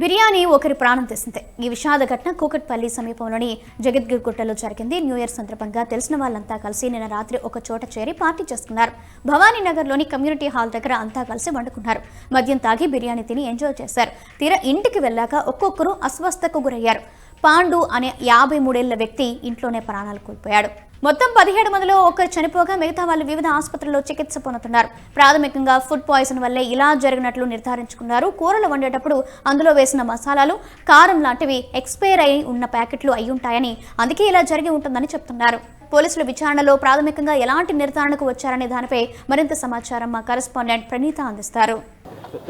బిర్యానీ ఒకరి ప్రాణం తెస్తుంది. ఈ విషాద ఘటన కూకట్పల్లి సమీపంలోని జగద్గిరిగుట్టలో జరిగింది. న్యూ ఇయర్ సందర్భంగా తెలిసిన వాళ్ళంతా కలిసి నిన్న రాత్రి ఒక చోట చేరి పార్టీ చేసుకున్నారు. భవానీ నగర్లోని కమ్యూనిటీ హాల్ దగ్గర అంతా కలిసి వండుకున్నారు. మద్యం తాగి బిర్యానీ తిని ఎంజాయ్ చేశారు. తీరా ఇంటికి వెళ్ళాక ఒక్కొక్కరు అస్వస్థకు గురయ్యారు. పాండు అనే యాభై మూడేళ్ళ వ్యక్తి ఇంట్లోనే ప్రాణాలు కోల్పోయాడు. మొత్తం పదిహేడు మందిలో ఒకరు చనిపోగా మిగతా వాళ్ళు వివిధ ఆసుపత్రుల్లో చికిత్స పొందుతున్నారు. ప్రాథమికంగా ఫుడ్ పాయిజన్ వల్లే ఇలా జరిగినట్లు నిర్ధారించుకున్నారు. కూరలు వండేటప్పుడు అందులో వేసిన మసాలాలు కారం లాంటివి ఎక్స్పైర్ అయి ఉన్న ప్యాకెట్లు అయి ఉంటాయని అందుకే ఇలా జరిగి ఉంటుందని చెప్తున్నారు. పోలీసుల విచారణలో ప్రాథమికంగా ఎలాంటి నిర్ధారణకు వచ్చారనే దానిపై మరింత సమాచారం మా కరెస్పాండెంట్ ప్రణీత అందిస్తారు.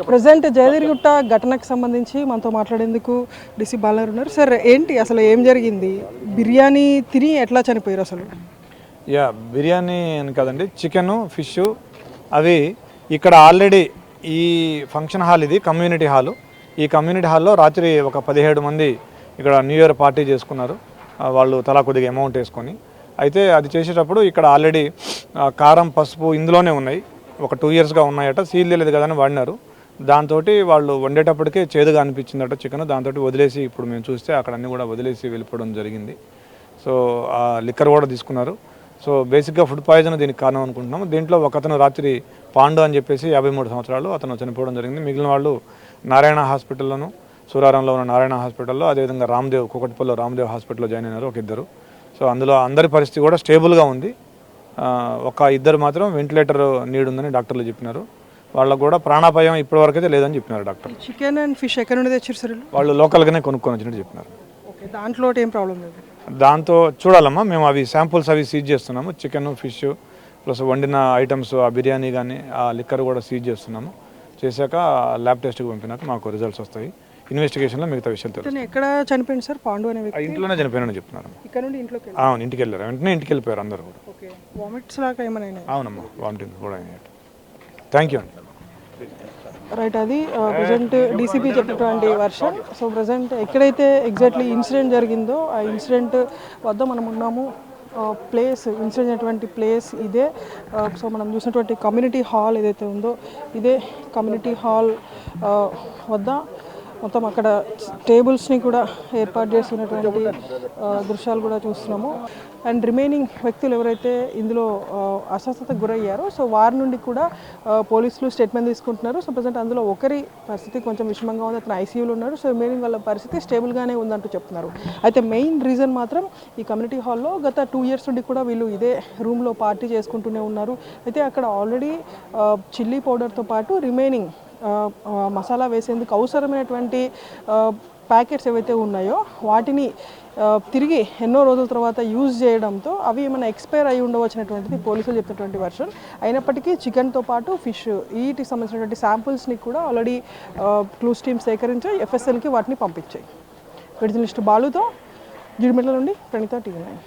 ప్రజెంట్ జయదిరిగుట్ట ఘటనకు సంబంధించి మనతో మాట్లాడేందుకు డిసి బాలర్ ఉన్నారు. సార్ ఏంటి అసలు ఏం జరిగింది? బిర్యానీ తిని ఎట్లా చనిపోయారు అసలు? యా బిర్యానీ అని కదండి చికెను ఫిష్ అవి ఇక్కడ ఆల్రెడీ ఈ ఫంక్షన్ హాల్ ఇది కమ్యూనిటీ హాలు. ఈ కమ్యూనిటీ హాల్లో రాత్రి ఒక పదిహేడు మంది ఇక్కడ న్యూ ఇయర్ పార్టీ చేసుకున్నారు. ఆ, వాళ్ళు తలా కొద్దిగా అమౌంట్ వేసుకొని. అయితే అది చేసేటప్పుడు ఇక్కడ ఆల్రెడీ కారం పసుపు ఇందులోనే ఉన్నాయి. ఒక టూ ఇయర్స్గా ఉన్నాయట సీల్ తెలియదు కదా అని వాడినారు. దాంతో వాళ్ళు వండేటప్పటికే చేదుగా అనిపించిందట చికెన్. దాంతో వదిలేసి ఇప్పుడు మేము చూస్తే అక్కడ అన్ని కూడా వదిలేసి వెళ్ళిపోవడం జరిగింది. సో ఆ లిక్కర్ కూడా తీసుకున్నారు. సో బేసిక్గా ఫుడ్ పాయిజన్ దీనికి కారణం అనుకుంటున్నాము. దీంట్లో ఒక అతను రాత్రి పాండు అని చెప్పేసి యాభై మూడు సంవత్సరాలు అతను చనిపోవడం జరిగింది. మిగిలిన వాళ్ళు నారాయణ హాస్పిటల్లోను సూరారంలో ఉన్న నారాయణ హాస్పిటల్లో అదేవిధంగా రామ్దేవ్ కుకట్పల్లో రామ్దేవ్ హాస్పిటల్లో జాయిన్ అయినారు ఒక ఇద్దరు సో అందులో అందరి పరిస్థితి కూడా స్టేబుల్గా ఉంది. ఒక ఇద్దరు మాత్రం వెంటిలేటర్ నీడు ఉందని డాక్టర్లు చెప్పినారు. వాళ్ళకు కూడా ప్రాణాపాయం ఇప్పటివరకు అయితే లేదని చెప్పినారు డాక్టర్. చికెన్ అండ్ ఫిష్ ఎక్కడ నుండి తెచ్చారు సార్ వీళ్ళు? వాళ్ళు లోకల్గానే కొనుక్కొని వచ్చినట్టు చెప్పినారు. ఓకే దాంట్లో ఏం ప్రాబ్లం లేదు. దాంతో చూడాలమ్మా మేము అవి శాంపుల్స్ అవి సీజ్ చేస్తున్నాము. చికెన్ ఫిష్ ప్లస్ వండిన ఐటమ్స్ ఆ బిర్యానీ కానీ ఆ లిక్కర్ కూడా సీజ్ చేస్తున్నాము. చేశాక ల్యాబ్ టెస్ట్కి పంపినాక మాకు రిజల్ట్స్ వస్తాయి. ఇన్వెస్టిగేషన్లో మిగతా విషయాలు తెలుసు ఇతను ఎక్కడ చనిపోయింది సార్? పాండు అనే ఆ వ్యక్తి ఇంట్లోనే చనిపోయినని చెప్తున్నారు ఇక్కడ నుండి ఇంట్లోకి వెళ్ళి అవును ఇంటికి వెళ్ళారు. వెంటనే ఇంటికి వెళ్ళిపోయారు అందరు కూడా. ఓకే వామిట్స్ లాగా ఏమైనా అయినాయా? అవునమ్మా వామిటింగ్ కూడా అయినాయి థ్యాంక్ యూ అండి రైట్ అది uh, ప్రజెంట్ డీసీపీ చెప్పినటువంటి వర్షన్ సో ప్రజెంట్ ఎక్కడైతే ఎగ్జాక్ట్లీ ఇన్సిడెంట్ జరిగిందో ఆ ఇన్సిడెంట్ వద్ద మనం ఉన్నాము. Uh, ప్లేస్ ఇన్సిడెంట్ అయినటువంటి ప్లేస్ ఇదే. Uh, సో మనం చూసినటువంటి కమ్యూనిటీ హాల్ ఏదైతే ఉందో ఇదే కమ్యూనిటీ హాల్ వద్ద మొత్తం అక్కడ టేబుల్స్ని కూడా ఏర్పాటు చేస్తున్నటువంటి దృశ్యాలు కూడా చూస్తున్నాము. అండ్ రిమైనింగ్ వ్యక్తులు ఎవరైతే ఇందులో అస్వస్థతకు గురయ్యారో సో వారి నుండి కూడా పోలీసులు స్టేట్మెంట్ తీసుకుంటున్నారు. సో ప్రజెంట్ అందులో ఒకరి పరిస్థితి కొంచెం విషమంగా ఉంది. అతను ఐసీయూలో ఉన్నారు సో రిమైనింగ్ వాళ్ళ పరిస్థితి స్టేబుల్గానే ఉందంటూ చెప్తున్నారు. అయితే మెయిన్ రీజన్ మాత్రం ఈ కమ్యూనిటీ హాల్లో గత టూ ఇయర్స్ నుండి కూడా వీళ్ళు ఇదే రూమ్లో పార్టీ చేసుకుంటూనే ఉన్నారు. అయితే అక్కడ ఆల్రెడీ చిల్లీ పౌడర్తో పాటు రిమైనింగ్ మసాలా వేసేందుకు అవసరమైనటువంటి ప్యాకెట్స్ ఏవైతే ఉన్నాయో వాటిని తిరిగి ఎన్నో రోజుల తర్వాత యూజ్ చేయడంతో అవి ఏమైనా ఎక్స్పైర్ అయి ఉండవచ్చినటువంటిది పోలీసులు చెప్పినటువంటి వర్షన్. అయినప్పటికీ చికెన్తో పాటు ఫిష్ వీటికి సంబంధించినటువంటి శాంపుల్స్ని కూడా ఆల్రెడీ క్లూస్ టీమ్ సేకరించి ఎఫ్ఎస్ఎల్కి వాటిని పంపించాయి. విడుదల లిస్ట్ బాలుతో జిడిమెట్ల నుండి ప్రణిత టీవీ నైన్.